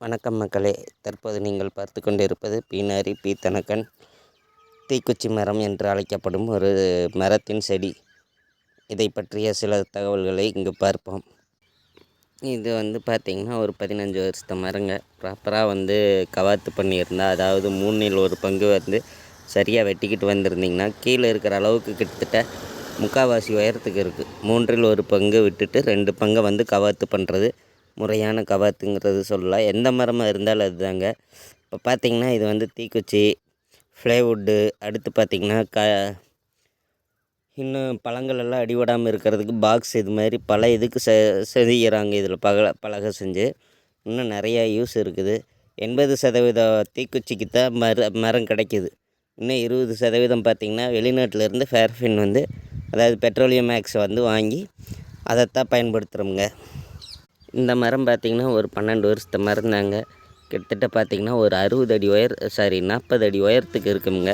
வணக்கம் மக்களே. தற்போது நீங்கள் பார்த்து கொண்டிருப்பது பீனாரி பீத்தனக்கன் தீக்குச்சி மரம் என்று அழைக்கப்படும் ஒரு மரத்தின் செடி. இதை பற்றிய சில தகவல்களை இங்கு பார்ப்போம். இது வந்து பார்த்திங்கன்னா ஒரு பதினஞ்சு வருஷத்து மரங்க. ப்ராப்பராக வந்து கவாத்து பண்ணியிருந்தா அதாவது மூணில் ஒரு பங்கு வந்து சரியாக வெட்டிக்கிட்டு வந்திருந்தீங்கன்னா கீழே இருக்கிற அளவுக்கு கிட்டத்தட்ட முக்கால்வாசி உயரத்துக்கு இருக்குது மூன்றில் ஒரு பங்கு விட்டுட்டு ரெண்டு பங்கை வந்து கவாத்து பண்ணுறது முறையான கவாத்துங்கிறது சொல்லலாம். எந்த மரமாக இருந்தாலும் அதுதாங்க. இப்போ பார்த்திங்கன்னா இது வந்து தீக்குச்சி ஃப்ளேவுட்டு அடுத்து பார்த்திங்கன்னா க இன்னும் பழங்கள் எல்லாம் அடிபடாமல் இருக்கிறதுக்கு பாக்ஸ் இது மாதிரி பல இதுக்கு செ செய்கிறாங்க இதில் பகல பலகை செஞ்சு. இன்னும் நிறையா யூஸ் இருக்குது. எண்பது சதவீத தீக்குச்சிக்கு தான் மர மரம் கிடைக்கிது. இன்னும் இருபது சதவீதம் பார்த்திங்கன்னா வெளிநாட்டிலேருந்து ஃபேர்ஃபின் வந்து அதாவது பெட்ரோலியம் மேக்ஸ் வந்து வாங்கி அதைத்தான் பயன்படுத்துகிறோமுங்க இந்த மரம் பார்த்திங்கன்னா ஒரு பன்னெண்டு வருஷத்து மரம் தாங்க கிட்டத்தட்ட பார்த்திங்கன்னா ஒரு அறுபது அடி உயர் சாரி நாற்பது அடி உயரத்துக்கு இருக்குங்க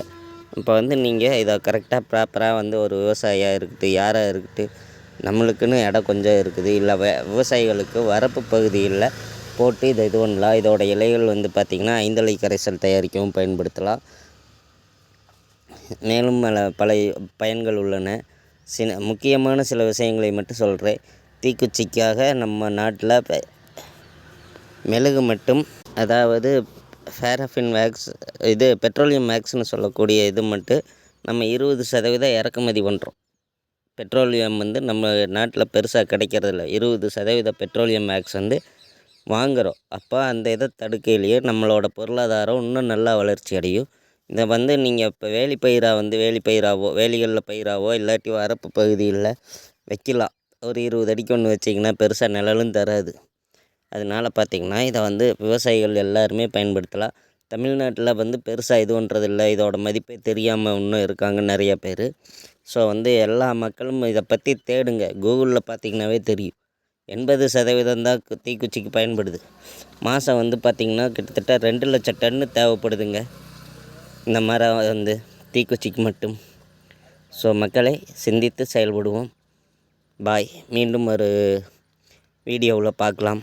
இப்போ வந்து நீங்கள் இதை கரெக்டாக ப்ராப்பராக வந்து ஒரு விவசாயியாக இருக்குது யாராக இருக்குது நம்மளுக்குன்னு இடம் கொஞ்சம் இருக்குது. இல்லை வ விவசாயிகளுக்கு வரப்பு பகுதியில் போட்டு இதை இது பண்ணலாம். இதோட இலைகள் வந்து பார்த்திங்கன்னா ஐந்தலை கரைசல் தயாரிக்கவும் பயன்படுத்தலாம். மேலும் பல பல பயன்கள் உள்ளன. சில முக்கியமான சில விஷயங்களை மட்டும் சொல்கிறேன் தீக்குச்சிக்காக நம்ம நாட்டில் மெழுகு மட்டும் அதாவது ஃபேரஃபின் வேக்ஸ் இது பெட்ரோலியம் வேக்ஸ்னு சொல்லக்கூடிய இது மட்டும் நம்ம இருபது சதவீதம் இறக்குமதி பண்ணுறோம் பெட்ரோலியம் வந்து நம்ம நாட்டில் பெருசாக கிடைக்கிறதில்ல. இருபது சதவீத பெட்ரோலியம் வேக்ஸ் வந்து வாங்குகிறோம் அப்போ அந்த இதை தடுக்கையிலேயே நம்மளோட பொருளாதாரம் இன்னும் நல்லா வளர்ச்சி அடையும். இதை வந்து நீங்கள் இப்போ வேலி பயிராக வந்து வேலி பயிராவோ வேலிகளில் பயிராவோ இல்லாட்டி வரப்பு பகுதியில் வைக்கலாம். ஒரு இருபது அடிக்கு ஒன்று வச்சிங்கன்னா பெருசாக நிழலும் தராது. அதனால் பார்த்திங்கன்னா இதை வந்து விவசாயிகள் எல்லாருமே பயன்படுத்தலாம். தமிழ்நாட்டில் வந்து பெருசாக இது பண்ணுறதில்ல இதோட மதிப்பே தெரியாமல் இன்னும் இருக்காங்க நிறைய பேர். ஸோ வந்து எல்லா மக்களும் இதை பற்றி தேடுங்க. கூகுளில் பார்த்திங்கனாவே தெரியும். எண்பது சதவீதம் தான் தீக்குச்சிக்கு பயன்படுது. மாதம் வந்து பார்த்திங்கன்னா கிட்டத்தட்ட ரெண்டு லட்சம் டன்னு தேவைப்படுதுங்க. இந்த மரம் வந்து தீக்குச்சிக்கு மட்டும். ஸோ மக்களை சிந்தித்து செயல்படுவோம். பாய். மீண்டும் ஒரு வீடியோவில் பார்க்கலாம்.